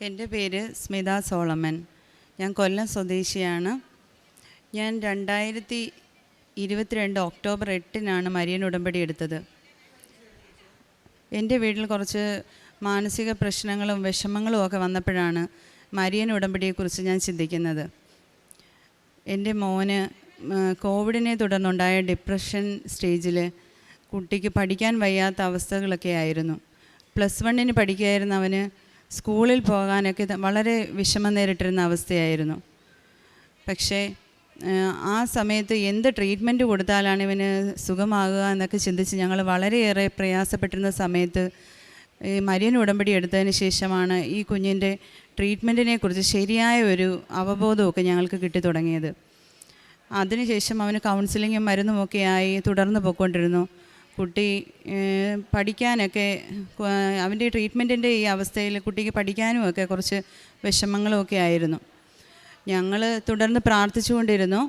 എന്റെ പേര് സ്മിത സോളമൻ. ഞാൻ കൊല്ലം സ്വദേശിയാണ്. ഞാൻ രണ്ടായിരത്തി ഇരുപത്തിരണ്ട് ഒക്ടോബർ എട്ടിനാണ് മരിയൻ ഉടമ്പടി എടുത്തത്. എന്റെ വീട്ടിൽ കുറച്ച് മാനസിക പ്രശ്നങ്ങളും വിഷമങ്ങളും ഒക്കെ വന്നപ്പോഴാണ് മരിയൻ ഉടമ്പടിയെക്കുറിച്ച് ഞാൻ ചിന്തിക്കുന്നത്. എന്റെ മോന് കോവിഡിനെ തുടർന്നുണ്ടായ ഡിപ്രഷൻ സ്റ്റേജിൽ കുട്ടിക്ക് പഠിക്കാൻ വയ്യാത്ത അവസ്ഥകളൊക്കെ ആയിരുന്നു. പ്ലസ് വണ്ണിന് പഠിക്കുകയായിരുന്ന അവന് സ്കൂളിൽ പോകാനൊക്കെ വളരെ വിഷമം നേരിട്ടിരുന്ന അവസ്ഥയായിരുന്നു. പക്ഷേ ആ, സമയത്ത് എന്ത് ട്രീറ്റ്മെന്റ് കൊടുത്താലാണ് ഇവന് സുഖമാകുക എന്നൊക്കെ ചിന്തിച്ച് ഞങ്ങൾ വളരെയേറെ പ്രയാസപ്പെട്ടിരുന്ന സമയത്ത് ഈ മരിയൻ ഉടമ്പടി എടുത്തതിന് ശേഷമാണ് ഈ കുഞ്ഞിന്റെ ട്രീറ്റ്മെന്റിനെ കുറിച്ച് ശരിയായ ഒരു അവബോധമൊക്കെ ഞങ്ങൾക്ക് കിട്ടി തുടങ്ങിയത്. അതിനുശേഷം അവന് കൗൺസിലിങ്ങും മരുന്നുമൊക്കെ ആയി തുടർന്ന് പോയിക്കൊണ്ടിരുന്നു. കുട്ടി പഠിക്കാനൊക്കെ അവന്റെ ട്രീറ്റ്മെന്റിന്റെ ഈ അവസ്ഥയിൽ കുട്ടിക്ക് പഠിക്കാനും ഒക്കെ കുറച്ച് വിഷമങ്ങളുമൊക്കെ ആയിരുന്നു. ഞങ്ങൾ തുടർന്ന് പ്രാർത്ഥിച്ചുകൊണ്ടിരുന്നു.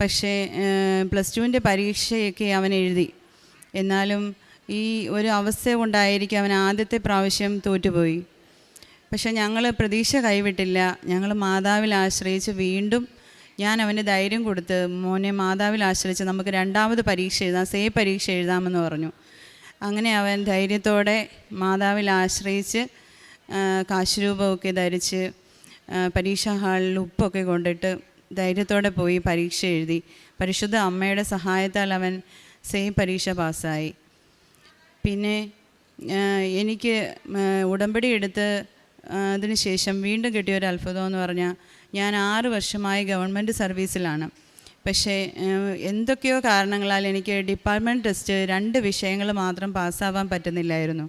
പക്ഷേ പ്ലസ് ടുവിന്റെ പരീക്ഷയൊക്കെ അവൻ എഴുതി. എന്നാലും ഈ ഒരു അവസ്ഥ കൊണ്ടായിരിക്കും അവൻ ആദ്യത്തെ പ്രാവശ്യം തോറ്റുപോയി. പക്ഷേ ഞങ്ങൾ പ്രതീക്ഷ കൈവിട്ടില്ല. ഞങ്ങൾ മാതാവിൽ ആശ്രയിച്ച് വീണ്ടും ഞാൻ അവന് ധൈര്യം കൊടുത്ത് മോനെ മാതാവിൽ ആശ്രയിച്ച് നമുക്ക് രണ്ടാമത് പരീക്ഷ എഴുതാം സേ പരീക്ഷ എഴുതാമെന്ന് പറഞ്ഞു. അങ്ങനെ അവൻ ധൈര്യത്തോടെ മാതാവിൽ ആശ്രയിച്ച് കാശുരൂപമൊക്കെ ധരിച്ച് പരീക്ഷാ ഹാളിൽ ഉപ്പൊക്കെ കൊണ്ടിട്ട് ധൈര്യത്തോടെ പോയി പരീക്ഷ എഴുതി. പരിശുദ്ധ അമ്മയുടെ സഹായത്താൽ അവൻ സെയിം പരീക്ഷ പാസ്സായി. പിന്നെ എനിക്ക് ഉടമ്പടി എടുത്ത് അതിന് ശേഷം വീണ്ടും കിട്ടിയൊരു അത്ഭുതം എന്ന് പറഞ്ഞാൽ ഞാൻ ആറ് വർഷമായി ഗവൺമെന്റ് സർവീസിലാണ്. പക്ഷേ എന്തൊക്കെയോ കാരണങ്ങളാൽ എനിക്ക് ഡിപ്പാർട്ട്മെന്റ് ടെസ്റ്റ് രണ്ട് വിഷയങ്ങൾ മാത്രം പാസ്സാവാൻ പറ്റുന്നില്ലായിരുന്നു.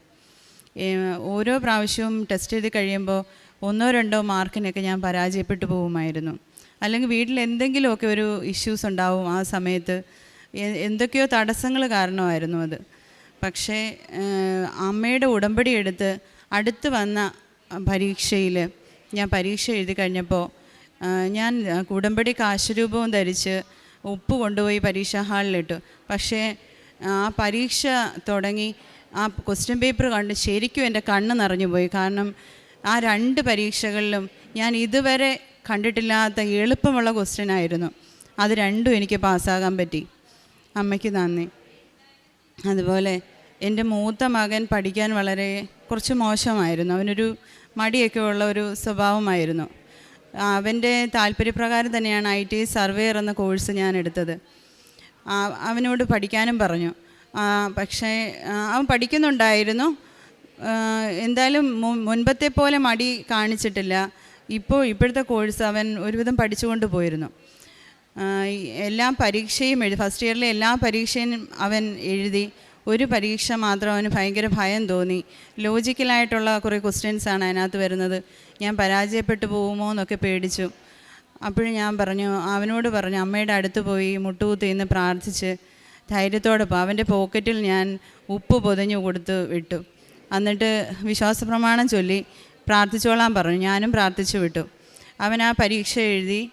ഓരോ പ്രാവശ്യവും ടെസ്റ്റ് ചെയ്ത് കഴിയുമ്പോൾ ഒന്നോ രണ്ടോ മാർക്കിനൊക്കെ ഞാൻ പരാജയപ്പെട്ടു പോകുമായിരുന്നു. അല്ലെങ്കിൽ വീട്ടിൽ എന്തെങ്കിലുമൊക്കെ ഒരു ഇഷ്യൂസ് ഉണ്ടാവും ആ സമയത്ത് എന്തൊക്കെയോ തടസ്സങ്ങൾ കാരണമായിരുന്നു അത്. പക്ഷേ അമ്മയുടെ ഉടമ്പടി എടുത്ത് അടുത്ത് വന്ന പരീക്ഷയിൽ ഞാൻ പരീക്ഷ എഴുതി കഴിഞ്ഞപ്പോൾ ഞാൻ കൂടമ്പടി കാശരൂപവും ധരിച്ച് ഉപ്പ് കൊണ്ടുപോയി പരീക്ഷാ ഹാളിലിട്ടു പക്ഷേ ആ പരീക്ഷ തുടങ്ങി ആ ക്വസ്റ്റ്യൻ പേപ്പർ കണ്ട് ശരിക്കും എന്റെ കണ്ണ് നിറഞ്ഞു പോയി. കാരണം ആ രണ്ട് പരീക്ഷകളിലും ഞാൻ ഇതുവരെ കണ്ടിട്ടില്ലാത്ത എളുപ്പമുള്ള ക്വസ്റ്റ്യൻ ആയിരുന്നു. അത് രണ്ടും എനിക്ക് പാസ്സാകാൻ പറ്റി. അമ്മയ്ക്ക് നന്ദി. അതുപോലെ എന്റെ മൂത്ത മകൻ പഠിക്കാൻ വളരെ കുറച്ച് മോശമായിരുന്നു. അവനൊരു മടിയൊക്കെ ഉള്ള ഒരു സ്വഭാവമായിരുന്നു. അവന്റെ താല്പര്യപ്രകാരം തന്നെയാണ് ഐ ടി സർവേയർ എന്ന കോഴ്സ് ഞാൻ എടുത്തത്. അവനോട് പഠിക്കാനും പറഞ്ഞു. പക്ഷേ അവൻ പഠിക്കുന്നുണ്ടായിരുന്നു. എന്തായാലും മുൻപത്തെ പോലെ മടി കാണിച്ചിട്ടില്ല. ഇപ്പോൾ ഇപ്പോഴത്തെ കോഴ്സ് അവൻ ഒരുവിധം പഠിച്ചുകൊണ്ട് പോയിരുന്നു. എല്ലാ പരീക്ഷയും എഴുതി ഫസ്റ്റ് ഇയറിലെ എല്ലാ പരീക്ഷയും അവൻ എഴുതി. ഒരു പരീക്ഷ മാത്രം അവന് ഭയങ്കര ഭയം തോന്നി. ലോജിക്കലായിട്ടുള്ള കുറേ ക്വസ്റ്റ്യൻസാണ് അതിനകത്ത് വരുന്നത്. ഞാൻ പരാജയപ്പെട്ടു പോകുമോ എന്നൊക്കെ പേടിച്ചു. അപ്പോഴും ഞാൻ പറഞ്ഞു അവനോട് പറഞ്ഞു അമ്മയുടെ അടുത്ത് പോയി മുട്ടുകുത്തി ഇന്ന് പ്രാർത്ഥിച്ച് ധൈര്യത്തോടെ പോ. അവന്റെ പോക്കറ്റിൽ ഞാൻ ഉപ്പ് പൊതിഞ്ഞു കൊടുത്ത് വിട്ടു. എന്നിട്ട് വിശ്വാസ പ്രമാണം ചൊല്ലി പ്രാർത്ഥിച്ചോളാൻ പറഞ്ഞു. ഞാനും പ്രാർത്ഥിച്ചു വിട്ടു. അവൻ ആ പരീക്ഷ എഴുതി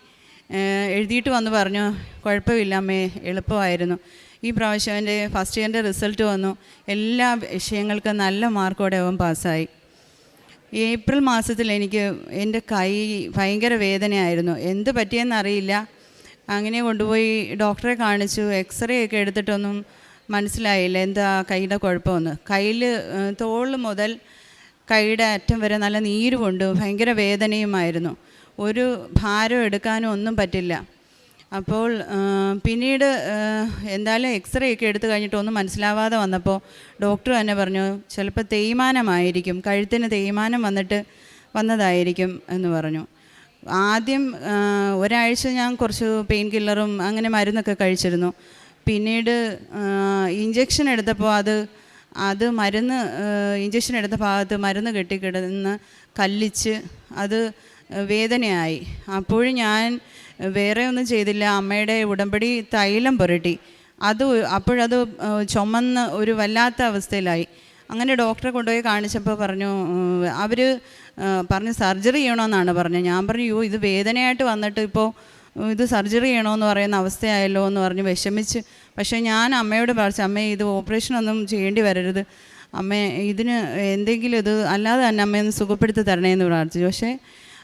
എഴുതിയിട്ട് വന്ന് പറഞ്ഞു കുഴപ്പമില്ല അമ്മേ എളുപ്പമായിരുന്നു. ഈ പ്രാവശ്യം എന്റെ ഫസ്റ്റ് ഇയറിന്റെ റിസൾട്ട് വന്നു. എല്ലാ വിഷയങ്ങൾക്കും നല്ല മാർക്കോടെ അവൻ പാസ്സായി ഏപ്രിൽ മാസത്തിൽ എനിക്ക് എന്റെ കൈ ഭയങ്കര വേദനയായിരുന്നു. എന്ത് പറ്റിയെന്നറിയില്ല അങ്ങനെ കൊണ്ടുപോയി ഡോക്ടറെ കാണിച്ചു. എക്സ്റേ ഒക്കെ എടുത്തിട്ടൊന്നും മനസ്സിലായില്ല. എന്താ കൈയുടെ കുഴപ്പമെന്ന്. കയ്യിൽ തോൾ മുതൽ കൈയുടെ അറ്റം വരെ നല്ല നീര് കൊണ്ട് ഭയങ്കര വേദനയുമായിരുന്നു. ഒരു ഭാരം എടുക്കാനും ഒന്നും പറ്റില്ല. അപ്പോൾ പിന്നീട് എന്തായാലും എക്സ്റേ ഒക്കെ എടുത്തു കഴിഞ്ഞിട്ടൊന്നും മനസ്സിലാവാതെ വന്നപ്പോൾ ഡോക്ടർ തന്നെ പറഞ്ഞു ചിലപ്പോൾ തേയ്മാനമായിരിക്കും കഴുത്തിന് തേയ്മാനം വന്നിട്ട് വന്നതായിരിക്കും എന്ന് പറഞ്ഞു. ആദ്യം ഒരാഴ്ച ഞാൻ കുറച്ച് പെയിൻ കില്ലറും അങ്ങനെ മരുന്നൊക്കെ കഴിച്ചിരുന്നു. പിന്നീട് ഇഞ്ചക്ഷൻ എടുത്തപ്പോൾ അത് അത് മരുന്ന് ഇഞ്ചക്ഷൻ എടുത്ത ഭാഗത്ത് മരുന്ന് കെട്ടിക്കിടന്ന് കല്ലിച്ച് അത് വേദനയായി. അപ്പോഴും ഞാൻ വേറെ ഒന്നും ചെയ്തില്ല. അമ്മയുടെ ഉടമ്പടി തൈലം പുരട്ടി. അത് അപ്പോഴത് ചുമന്ന് ഒരു വല്ലാത്ത അവസ്ഥയിലായി. അങ്ങനെ ഡോക്ടറെ കൊണ്ടുപോയി കാണിച്ചപ്പോൾ പറഞ്ഞു അവർ പറഞ്ഞു സർജറി ചെയ്യണമെന്നാണ് പറഞ്ഞത്. ഞാൻ പറഞ്ഞു യോ ഇത് വേദനയായിട്ട് വന്നിട്ട് ഇപ്പോൾ ഇത് സർജറി ചെയ്യണമെന്ന് പറയുന്ന അവസ്ഥയായല്ലോ എന്ന് പറഞ്ഞ് വിഷമിച്ച്. പക്ഷേ ഞാൻ അമ്മയോട് പറഞ്ഞു അമ്മേ ഇത് ഓപ്പറേഷനൊന്നും ചെയ്യേണ്ടി വരരുത്. അമ്മ ഇതിന് എന്തെങ്കിലും ഇത് അല്ലാതെ തന്നെ അമ്മയൊന്ന് സുഖപ്പെടുത്തി തരണേ എന്ന് പ്രാർത്ഥിച്ചു പക്ഷേ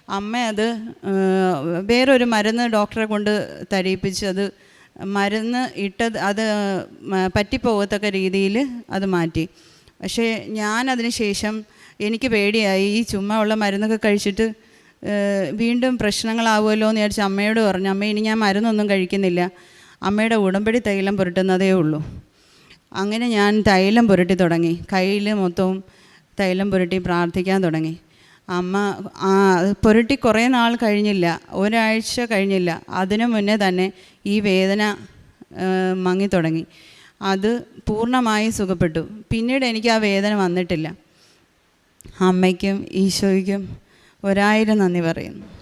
അമ്മ അത് വേറൊരു മരുന്ന് ഡോക്ടറെ കൊണ്ട് തരിയിപ്പിച്ച് അത് മരുന്ന് ഇട്ടത് അത് പറ്റിപ്പോകത്തക്ക രീതിയിൽ അത് മാറ്റി. പക്ഷേ ഞാൻ അതിന് ശേഷം എനിക്ക് പേടിയായി. ഈ ചുമ്മാ ഉള്ള മരുന്നൊക്കെ കഴിച്ചിട്ട് വീണ്ടും പ്രശ്നങ്ങളാവുമല്ലോ എന്ന് വിചാരിച്ച് അമ്മയോട് പറഞ്ഞു അമ്മ ഇനി ഞാൻ മരുന്നൊന്നും കഴിക്കുന്നില്ല. അമ്മയുടെ ഉടമ്പടി തൈലം പുരട്ടുന്നതേ ഉള്ളൂ. അങ്ങനെ ഞാൻ തൈലം പുരട്ടി തുടങ്ങി. കയ്യിൽ മൊത്തവും തൈലം പുരട്ടി പ്രാർത്ഥിക്കാൻ തുടങ്ങി. അമ്മ ആ പുരട്ടി കുറേ നാൾ കഴിഞ്ഞില്ല. ഒരാഴ്ച കഴിഞ്ഞില്ല. അതിനു മുന്നേ തന്നെ ഈ വേദന മങ്ങി തുടങ്ങി അത് പൂർണമായി സുഖപ്പെട്ടു. പിന്നീട് എനിക്ക് ആ വേദന വന്നിട്ടില്ല. അമ്മയ്ക്കും ഈശോയ്ക്കും ഒരായിരം നന്ദി പറയുന്നു.